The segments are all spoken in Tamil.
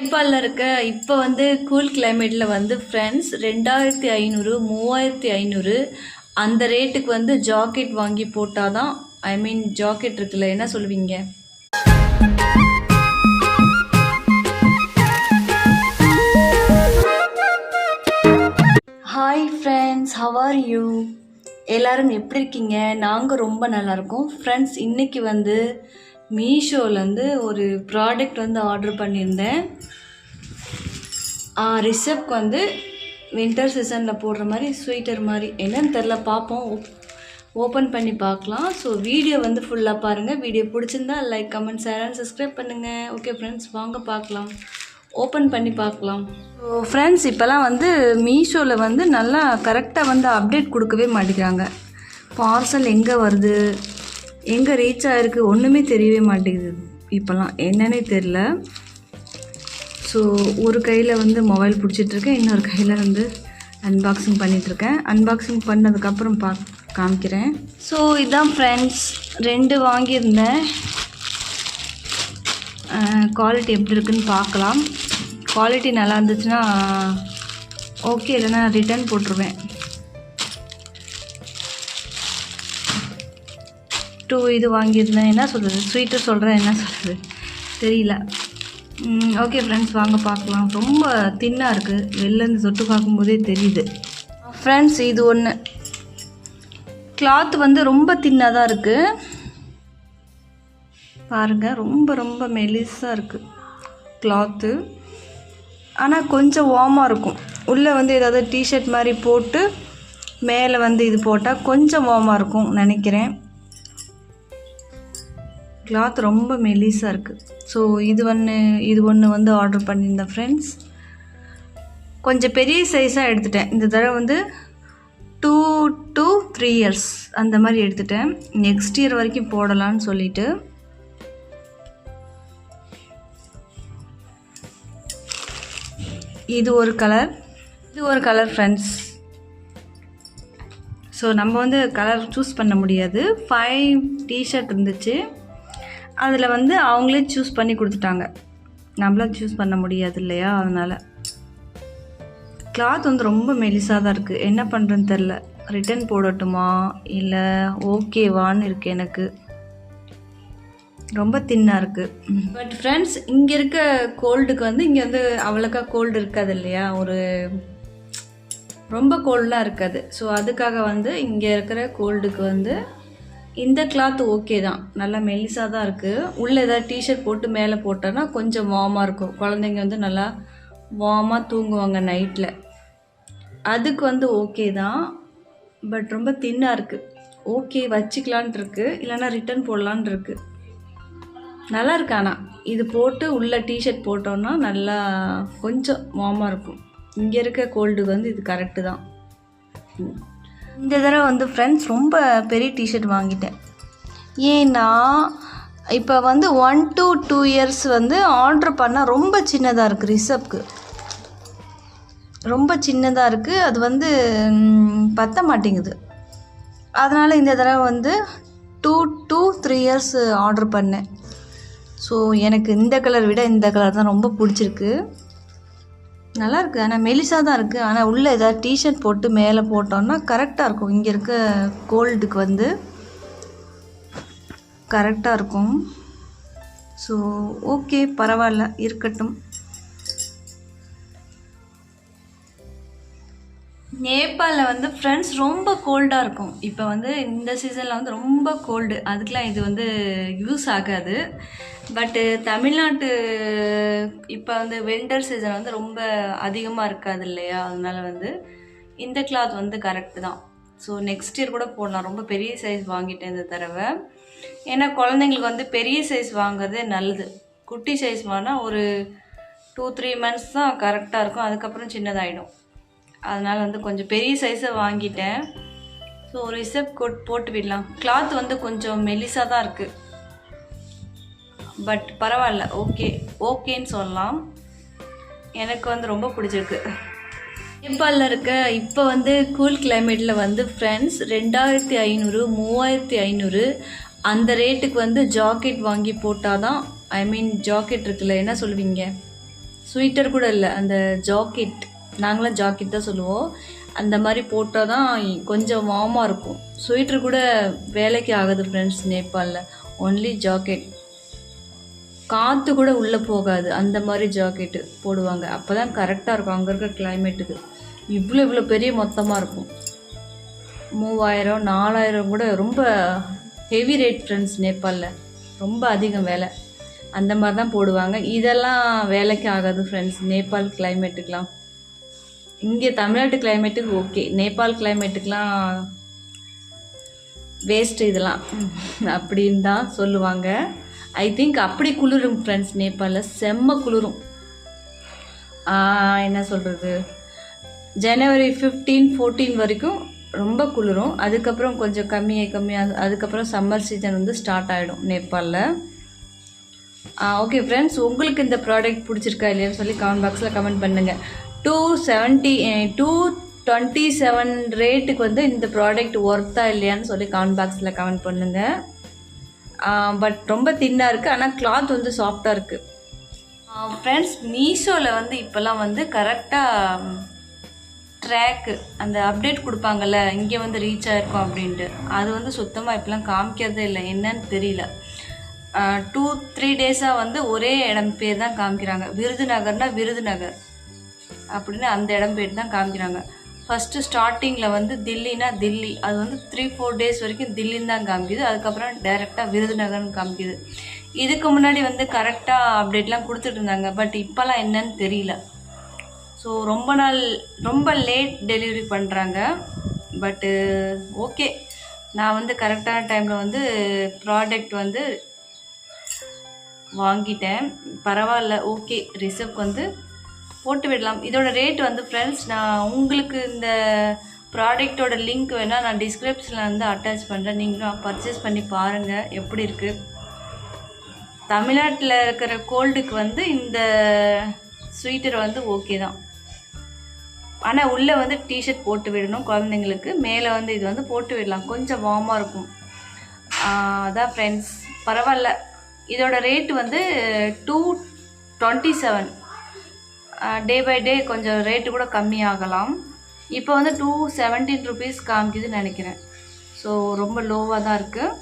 நேபாளில் இருக்க இப்போ வந்து கூல் கிளைமேட்டில் வந்து ஃப்ரெண்ட்ஸ் ரெண்டாயிரத்தி ஐநூறு மூவாயிரத்தி ஐநூறு அந்த ரேட்டுக்கு வந்து ஜாக்கெட் வாங்கி போட்டால் தான் ஐ மீன் ஜாக்கெட் இருக்குல்ல என்ன சொல்லுவீங்க? Hi friends how are you எல்லோரும் எப்படி இருக்கீங்க? நாங்கள் ரொம்ப நல்லாயிருக்கோம் ஃப்ரெண்ட்ஸ் இன்றைக்கி வந்து மீஷோலேருந்து ஒரு ப்ராடக்ட் வந்து ஆர்டர் பண்ணியிருந்தேன் ரிசப்க்கு வந்து வின்டர் சீசனில் போடுற மாதிரி ஸ்வீட்டர் மாதிரி. என்னன்னு தெரில பார்ப்போம். ஓப்பன் பண்ணி பார்க்கலாம். ஸோ வீடியோ வந்து ஃபுல்லாக பாருங்கள் வீடியோ பிடிச்சிருந்தா like comment share and subscribe பண்ணுங்கள் ஓகே ஃப்ரெண்ட்ஸ் வாங்க பார்க்கலாம். ஓப்பன் பண்ணி பார்க்கலாம். ஸோ ஃப்ரெண்ட்ஸ் இப்போலாம் வந்து மீஷோவில் வந்து நல்லா கரெக்டாக வந்து அப்டேட் கொடுக்கவே மாட்டேங்கிறாங்க. பார்சல் எங்கே வருது? எங்கே ரீச் ஆகிருக்கு ஒன்றுமே தெரியவே மாட்டேங்குது. இப்போல்லாம் என்னன்னே தெரில ஸோ ஒரு கையில் வந்து மொபைல் பிடிச்சிட்ருக்கேன் இன்னொரு கையில் வந்து அன்பாக்சிங் பண்ணிகிட்ருக்கேன் அன்பாக்சிங் பண்ணதுக்கப்புறம் பா காமிக்கிறேன். ஸோ இதுதான் ஃப்ரெண்ட்ஸ் ரெண்டு வாங்கியிருந்தேன். குவாலிட்டி எப்படி இருக்குன்னு பார்க்கலாம். குவாலிட்டி நல்லா இருந்துச்சுன்னா ஓகே இல்லைன்னா ரிட்டர்ன் போட்டுருவேன். டூ இது வாங்கியிருந்தேன். என்ன சொல்கிறது ஸ்வீட்டு சொல்கிறேன் என்ன சொல்கிறது தெரியல. ஓகே ஃப்ரெண்ட்ஸ் வாங்க பார்க்கலாம். ரொம்ப தின்னாக இருக்குது வெளிலேருந்து தொட்டு பார்க்கும்போதே தெரியுது. ஃப்ரெண்ட்ஸ் இது ஒன்று கிளாத் வந்து ரொம்ப தின்னாக தான் இருக்குது பாருங்கள் ரொம்ப ரொம்ப மெலிசாக இருக்குது கிளாத்து ஆனால் கொஞ்சம் வார்மாக இருக்கும். உள்ளே வந்து ஏதாவது டிஷர்ட் மாதிரி போட்டு மேலே வந்து இது போட்டால் கொஞ்சம் வார்மாக இருக்கும் நினைக்கிறேன். கிளாத் ரொம்ப மெலிசாக இருக்குது ஸோ இது ஒன்று இது ஒன்று வந்து ஆர்டர் பண்ணியிருந்தேன் ஃப்ரெண்ட்ஸ் கொஞ்சம் பெரிய சைஸாக எடுத்துட்டேன். இந்த தடவை வந்து டூ டூ த்ரீ இயர்ஸ் அந்த மாதிரி எடுத்துட்டேன். நெக்ஸ்ட் இயர் வரைக்கும் போடலான்னு சொல்லிட்டு. இது ஒரு கலர் இது ஒரு கலர் ஃப்ரெண்ட்ஸ் ஸோ நம்ம வந்து கலர் சூஸ் பண்ண முடியாது. ஃபைவ் டிஷர்ட் இருந்துச்சு. அதில் வந்து அவங்களே சூஸ் பண்ணி கொடுத்துட்டாங்க. நம்மளாம் சூஸ் பண்ண முடியாது இல்லையா? அதனால். கிளாத் வந்து ரொம்ப மெலிசாக தான் இருக்குது என்ன பண்ணுறேன்னு தெரில ரிட்டர்ன் போடட்டுமா? இல்லை ஓகேவான்னு இருக்குது எனக்கு. ரொம்ப தின்னாக இருக்குது பட் ஃப்ரெண்ட்ஸ் இங்கே இருக்க கோல்டுக்கு வந்து இங்கே வந்து அவ்வளோக்கா கோல்டு இருக்காது இல்லையா? ஒரு ரொம்ப கோல்டெலாம் இருக்காது. ஸோ அதுக்காக வந்து இங்கே இருக்கிற கோல்டுக்கு வந்து இந்த கிளாத் ஓகே தான். நல்லா மெல்லிசாக தான் இருக்குது உள்ளே ஏதாவது டிஷர்ட் போட்டு மேலே போட்டோன்னா கொஞ்சம் வார்மாக இருக்கும். குழந்தைங்க வந்து நல்லா வார்மாக தூங்குவாங்க நைட்டில் அதுக்கு வந்து ஓகே தான். பட் ரொம்ப தின்னாக இருக்குது ஓகே வச்சுக்கலான் இருக்கு. இல்லைன்னா ரிட்டர்ன் போடலான் இருக்கு. நல்லா இருக்கு ஆனால் இது போட்டு உள்ளே டிஷர்ட் போட்டோன்னா நல்லா கொஞ்சம் வார்மாக இருக்கும். இங்கே இருக்க கோல்டுக்கு வந்து இது கரெக்டு தான். ம். இந்த தடவை வந்து ஃப்ரெண்ட்ஸ் ரொம்ப பெரிய டிஷர்ட் வாங்கிட்டேன். ஏன்னா இப்போ வந்து ஒன் டு டூ இயர்ஸ் வந்து ஆர்டர் பண்ணால் ரொம்ப சின்னதாக இருக்குது ரிசப்க்கு ரொம்ப சின்னதாக இருக்குது அது வந்து பற்ற பத்த மாட்டேங்குது. அதனால் இந்த தடவை வந்து two to three years order பண்ணேன். ஸோ எனக்கு இந்த கலர் விட இந்த கலர் தான் ரொம்ப பிடிச்சிருக்கு. நல்லா இருக்குது ஆனால் மெலிசாக தான் இருக்குது ஆனால் உள்ளே ஏதாவது டிஷர்ட் போட்டு மேலே போட்டோம்னா கரெக்டாக இருக்கும். இங்கே இருக்க கோல்டுக்கு வந்து கரெக்டாக இருக்கும். ஸோ ஓகே பரவாயில்ல. இருக்கட்டும். நேபாளில் வந்து ஃப்ரெண்ட்ஸ் ரொம்ப கோல்டாக இருக்கும். இப்போ வந்து இந்த சீசனில் வந்து ரொம்ப கோல்டு அதுக்கெலாம் இது வந்து யூஸ் ஆகாது. பட்டு uh, தமிழ்நாட்டு இப்போ வந்து வின்டர் சீசன் வந்து ரொம்ப அதிகமாக இருக்காது இல்லையா? அதனால வந்து இந்த கிளாத் வந்து கரெக்டு தான். ஸோ நெக்ஸ்ட் இயர் கூட போடலாம். ரொம்ப பெரிய சைஸ் வாங்கிட்டேன் இந்த தடவை. ஏன்னா குழந்தைங்களுக்கு வந்து பெரிய சைஸ் வாங்குறதே நல்லது. குட்டி சைஸ் வாங்கினா ஒரு டூ த்ரீ மந்த்ஸ் தான் கரெக்டாக இருக்கும். அதுக்கப்புறம் சின்னதாயிடும். அதனால் வந்து கொஞ்சம் பெரிய சைஸை வாங்கிட்டேன். ஸோ ஒரு ரிசப்ட் கோட் போட்டு விடலாம். கிளாத் வந்து கொஞ்சம் மெலிசாக தான் இருக்குது பட் பரவாயில்ல ஓகே ஓகேன்னு சொல்லலாம். எனக்கு வந்து ரொம்ப பிடிச்சிருக்கு. நேபாளில் இருக்க இப்போ வந்து கூல் கிளைமேட்டில் வந்து ஃப்ரெண்ட்ஸ் ரெண்டாயிரத்தி ஐநூறு மூவாயிரத்தி ஐநூறு அந்த ரேட்டுக்கு வந்து ஜாக்கெட் வாங்கி போட்டால் தான் ஐ மீன் ஜாக்கெட் இருக்குல்ல என்ன சொல்லுவீங்க? ஸ்வீட்டர் கூட இல்லை அந்த ஜாக்கெட் நாங்களாம் ஜாக்கெட் தான் சொல்லுவோம். அந்த மாதிரி போட்டால் தான் கொஞ்சம் வார்மாக இருக்கும். ஸ்வீட்டர் கூட வேலைக்கு ஆகுது ஃப்ரெண்ட்ஸ் நேபாளில். ஒன்லி ஜாக்கெட் காற்று கூட உள்ளே போகாது. அந்த மாதிரி ஜாக்கெட்டு போடுவாங்க. அப்போ தான் கரெக்டாக இருக்கும். அங்கே இருக்கிற கிளைமேட்டுக்கு இவ்வளோ இவ்வளோ பெரிய மொத்தமாக இருக்கும். மூவாயிரம் நாலாயிரம் கூட ரொம்ப ஹெவி ரேட் ஃப்ரெண்ட்ஸ் நேபாளில். ரொம்ப அதிகம் வேலை. அந்த மாதிரி தான் போடுவாங்க. இதெல்லாம் வேலைக்கு ஆகாது ஃப்ரெண்ட்ஸ் நேபாள் கிளைமேட்டுக்கெலாம் இங்கே தமிழ்நாட்டு கிளைமேட்டுக்கு ஓகே நேபாள் கிளைமேட்டுக்கெலாம் வேஸ்ட்டு இதெல்லாம். அப்படின்னு தான் சொல்லுவாங்க. ஐ திங்க் அப்படி குளிரும் ஃப்ரெண்ட்ஸ் நேபாளில் செம்ம குளிரும். என்ன சொல்கிறது ஜனவரி ஃபிஃப்டீன் ஃபோர்டீன் வரைக்கும் ரொம்ப குளிரும். அதுக்கப்புறம் கொஞ்சம் கம்மியாக கம்மியாக அதுக்கப்புறம் சம்மர் சீசன் வந்து ஸ்டார்ட் ஆகிடும் நேபாளில் ஓகே ஃப்ரெண்ட்ஸ் உங்களுக்கு இந்த ப்ராடக்ட் பிடிச்சிருக்கா இல்லையான்னு சொல்லி கமெண்ட் பாக்ஸில் கமெண்ட் பண்ணுங்கள் two seventy two twenty seven ரேட்டுக்கு வந்து இந்த ப்ராடக்ட் ஒர்த்தா இல்லையான்னு சொல்லி கமெண்ட் பாக்ஸில் கமெண்ட் பண்ணுங்கள் பட் ரொம்ப தின்னாக இருக்குது ஆனால் கிளாத் வந்து சாஃப்டாக இருக்குது ஃப்ரெண்ட்ஸ் மீஷோவில் வந்து இப்போல்லாம் வந்து கரெக்டாக ட்ராக்கு அந்த அப்டேட் கொடுப்பாங்கல்ல இங்கே வந்து ரீச் ஆகிருக்கும் அப்படின்ட்டு. அது வந்து சுத்தமாக இப்போலாம் காமிக்கிறதே இல்லை. என்னன்னு தெரியல. டூ த்ரீ டேஸாக வந்து ஒரே இடம் பேர் தான் காமிக்கிறாங்க. விருதுநகர்னா விருதுநகர் அப்படின்னு அந்த இடம் பேர் தான் காமிக்கிறாங்க. ஃபஸ்ட்டு ஸ்டார்டிங்கில் வந்து தில்லினா தில்லி. அது வந்து த்ரீ ஃபோர் டேஸ் வரைக்கும் தில்லின்னு தான் காமிக்குது. அதுக்கப்புறம் டைரெக்டாக விருதுநகர்னு காமிக்குது. இதுக்கு முன்னாடி வந்து கரெக்டாக அப்டேட்லாம் கொடுத்துட்டு இருந்தாங்க. பட் இப்போல்லாம் என்னன்னு தெரியல. ஸோ ரொம்ப நாள் ரொம்ப லேட் டெலிவரி பண்ணுறாங்க பட்டு ஓகே நான் வந்து கரெக்டான டைமில் வந்து ப்ராடக்ட் வந்து வாங்கிட்டேன். பரவாயில்ல ஓகே ரிசப்க்கு வந்து போட்டு விடலாம். இதோட ரேட் வந்து ஃப்ரெண்ட்ஸ் நான் உங்களுக்கு இந்த ப்ராடக்டோட லிங்க் வேணால் நான் டிஸ்கிரிப்ஷனில் வந்து அட்டாச் பண்ணுறேன் நீங்களும் பர்ச்சேஸ் பண்ணி பாருங்கள் எப்படி இருக்குது தமிழ்நாட்டில் இருக்கிற கோல்டுக்கு வந்து இந்த ஸ்வீட்டர் வந்து ஓகே தான். ஆனால் உள்ளே வந்து டிஷர்ட் போட்டு விடணும் குழந்தைங்களுக்கு. மேலே வந்து இது வந்து போட்டு விடலாம். கொஞ்சம் வார்மாக இருக்கும். அதான் ஃப்ரெண்ட்ஸ் பரவாயில்ல. இதோட ரேட் வந்து two twenty seven day by day கொஞ்சம் ரேட்டு கூட கம்மியாகலாம். இப்போ வந்து டூ செவன்டீன் ருபீஸ் காமிக்குதுன்னு நினைக்கிறேன். ஸோ ரொம்ப லோவாக தான் இருக்குது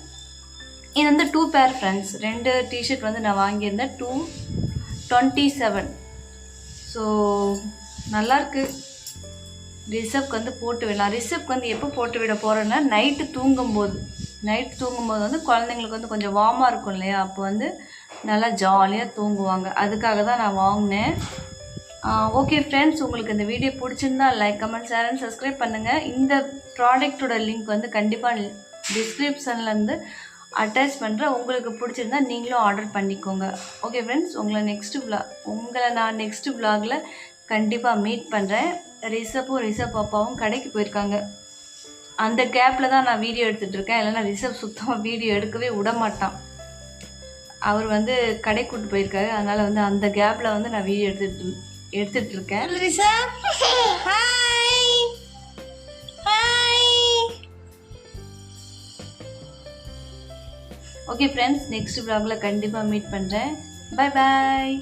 இது வந்து டூ பேர் ஃப்ரெண்ட்ஸ் ரெண்டு டிஷர்ட் வந்து நான் வாங்கியிருந்தேன். டூ டுவெண்ட்டி செவன் ஸோ நல்லாயிருக்கு ரிசப்க்கு வந்து போட்டு விடலாம். ரிசப்க்கு வந்து எப்போ போட்டு விட போகிறேன்னா நைட்டு தூங்கும்போது. நைட் தூங்கும்போது வந்து குழந்தைங்களுக்கு வந்து கொஞ்சம் வார்மாக இருக்கும் இல்லையா? அப்போ வந்து நல்லா ஜாலியாக தூங்குவாங்க. அதுக்காக தான் நான் வாங்கினேன். ஓகே ஃப்ரெண்ட்ஸ் உங்களுக்கு இந்த வீடியோ பிடிச்சிருந்தா like comment share and subscribe பண்ணுங்கள் இந்த ப்ராடக்ட்டோட லிங்க் வந்து கண்டிப்பாக டிஸ்கிரிப்ஷன்லேருந்து அட்டாச் பண்ணுறேன் உங்களுக்கு பிடிச்சிருந்தா நீங்களும் ஆர்டர் பண்ணிக்கோங்க. ஓகே ஃப்ரெண்ட்ஸ் உங்களை நெக்ஸ்ட்டு vlog உங்களை நான் நெக்ஸ்ட்டு விளாகில் கண்டிப்பாக மீட் பண்ணுறேன் ரிஷப்பும் ரிஷப் பாப்பாவும் கடைக்கு போயிருக்காங்க. அந்த கேப்பில் தான் நான் வீடியோ எடுத்துகிட்டு இருக்கேன். இல்லைன்னா ரிஷப் சுத்தமாக வீடியோ எடுக்கவே விட மாட்டான். அவர் வந்து கடை கூட்டு போயிருக்காரு. அதனால் வந்து அந்த கேப்பில் வந்து நான் வீடியோ எடுத்துகிட்டு எடுத்துட்டு இருக்கேன் hi hi okay friends next vlogல கண்டிப்பாக மீட் பண்ணுறேன் பை பாய்